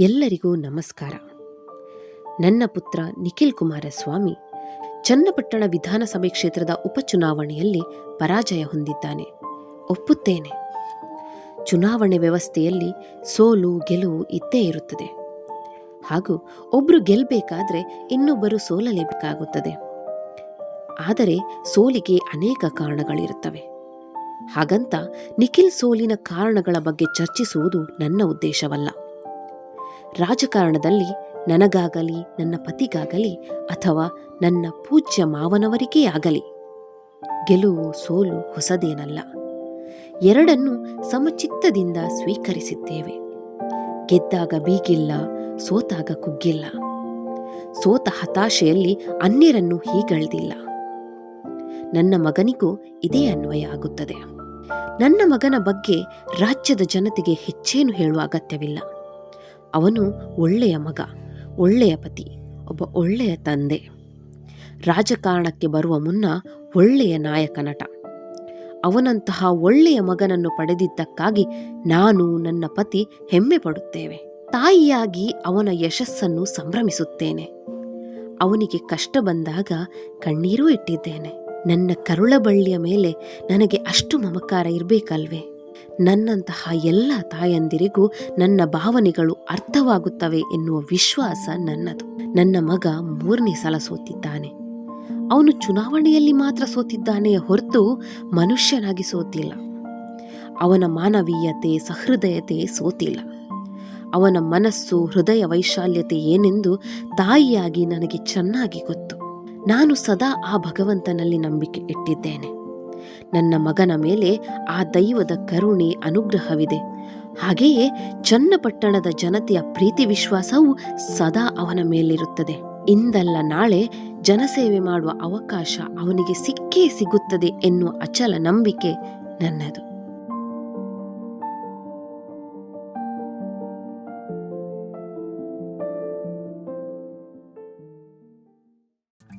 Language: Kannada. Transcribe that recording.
ಎಲ್ಲರಿಗೂ ನಮಸ್ಕಾರ. ನನ್ನ ಪುತ್ರ ನಿಖಿಲ್ ಕುಮಾರಸ್ವಾಮಿ ಚನ್ನಪಟ್ಟಣ ವಿಧಾನಸಭೆ ಕ್ಷೇತ್ರದ ಉಪಚುನಾವಣೆಯಲ್ಲಿ ಪರಾಜಯ ಹೊಂದಿದ್ದಾನೆ. ಒಪ್ಪುತ್ತೇನೆ. ಚುನಾವಣೆ ವ್ಯವಸ್ಥೆಯಲ್ಲಿ ಸೋಲು, ಗೆಲುವು ಇದ್ದೇ ಇರುತ್ತದೆ. ಹಾಗೂ ಒಬ್ರು ಗೆಲ್ಲಬೇಕಾದ್ರೆ ಇನ್ನೊಬ್ಬರು ಸೋಲಲೇಬೇಕಾಗುತ್ತದೆ. ಆದರೆ ಸೋಲಿಗೆ ಅನೇಕ ಕಾರಣಗಳಿರುತ್ತವೆ. ಹಾಗಂತ ನಿಖಿಲ್ ಸೋಲಿನ ಕಾರಣಗಳ ಬಗ್ಗೆ ಚರ್ಚಿಸುವುದು ನನ್ನ ಉದ್ದೇಶವಲ್ಲ. ರಾಜಕಾರಣದಲ್ಲಿ ನನಗಾಗಲಿ, ನನ್ನ ಪತಿಗಾಗಲಿ ಅಥವಾ ನನ್ನ ಪೂಜ್ಯ ಮಾವನವರಿಗೇ ಆಗಲಿ. ಗೆಲುವು ಸೋಲು ಹೊಸದೇನಲ್ಲ. ಎರಡನ್ನು ಸಮಚಿತ್ತದಿಂದ ಸ್ವೀಕರಿಸಿದ್ದೇವೆ. ಗೆದ್ದಾಗ ಬೀಗಿಲ್ಲ, ಸೋತಾಗ ಕುಗ್ಗಿಲ್ಲ. ಸೋತ ಹತಾಶೆಯಲ್ಲಿ ಅನ್ಯರನ್ನು ಹೀಗಳ್ದಿಲ್ಲ. ನನ್ನ ಮಗನಿಗೂ ಇದೇ ಅನ್ವಯ ಆಗುತ್ತದೆ. ನನ್ನ ಮಗನ ಬಗ್ಗೆ ರಾಜ್ಯದ ಜನತೆಗೆ ಹೆಚ್ಚೇನು ಹೇಳುವ ಅಗತ್ಯವಿಲ್ಲ. ಅವನು ಒಳ್ಳೆಯ ಮಗ, ಒಳ್ಳೆಯ ಪತಿ, ಒಬ್ಬ ಒಳ್ಳೆಯ ತಂದೆ. ರಾಜಕಾರಣಕ್ಕೆ ಬರುವ ಮುನ್ನ ಒಳ್ಳೆಯ ನಾಯಕ ನಟ. ಅವನಂತಹ ಒಳ್ಳೆಯ ಮಗನನ್ನು ಪಡೆದಿದ್ದಕ್ಕಾಗಿ ನಾನು ನನ್ನ ಪತಿ ಹೆಮ್ಮೆ ಪಡುತ್ತೇವೆ. ತಾಯಿಯಾಗಿ ಅವನ ಯಶಸ್ಸನ್ನು ಸಂಭ್ರಮಿಸುತ್ತೇನೆ. ಅವನಿಗೆ ಕಷ್ಟ ಬಂದಾಗ ಕಣ್ಣೀರೂ ಇಟ್ಟಿದ್ದೇನೆ. ನನ್ನ ಕರುಳಬಳ್ಳಿಯ ಮೇಲೆ ನನಗೆ ಅಷ್ಟು ಮಮಕಾರ ಇರಬೇಕಲ್ವೇ? ನನ್ನಂತಹ ಎಲ್ಲ ತಾಯಂದಿರಿಗೂ ನನ್ನ ಭಾವನೆಗಳು ಅರ್ಥವಾಗುತ್ತವೆ ಎನ್ನುವ ವಿಶ್ವಾಸ ನನ್ನದು. ನನ್ನ ಮಗ ಮೂರನೇ ಸಲ ಸೋತಿದ್ದಾನೆ. ಅವನು ಚುನಾವಣೆಯಲ್ಲಿ ಮಾತ್ರ ಸೋತಿದ್ದಾನೆ ಹೊರತು ಮನುಷ್ಯನಾಗಿ ಸೋತಿಲ್ಲ. ಅವನ ಮಾನವೀಯತೆ, ಸಹೃದಯತೆ ಸೋತಿಲ್ಲ. ಅವನ ಮನಸ್ಸು, ಹೃದಯ ವೈಶಾಲ್ಯತೆ ಏನೆಂದು ತಾಯಿಯಾಗಿ ನನಗೆ ಚೆನ್ನಾಗಿ ಗೊತ್ತು. ನಾನು ಸದಾ ಆ ಭಗವಂತನಲ್ಲಿ ನಂಬಿಕೆ ಇಟ್ಟಿದ್ದೇನೆ. ನನ್ನ ಮಗನ ಮೇಲೆ ಆ ದೈವದ ಕರುಣೆ ಅನುಗ್ರಹವಿದೆ. ಹಾಗೆಯೇ ಚನ್ನಪಟ್ಟಣದ ಜನತೆಯ ಪ್ರೀತಿ ವಿಶ್ವಾಸವು ಸದಾ ಅವನ ಮೇಲಿರುತ್ತದೆ. ಇಂದಲ್ಲ ನಾಳೆ ಜನಸೇವೆ ಮಾಡುವ ಅವಕಾಶ ಅವನಿಗೆ ಸಿಕ್ಕೇ ಸಿಗುತ್ತದೆ ಎನ್ನುವ ಅಚಲ ನಂಬಿಕೆ ನನ್ನದು.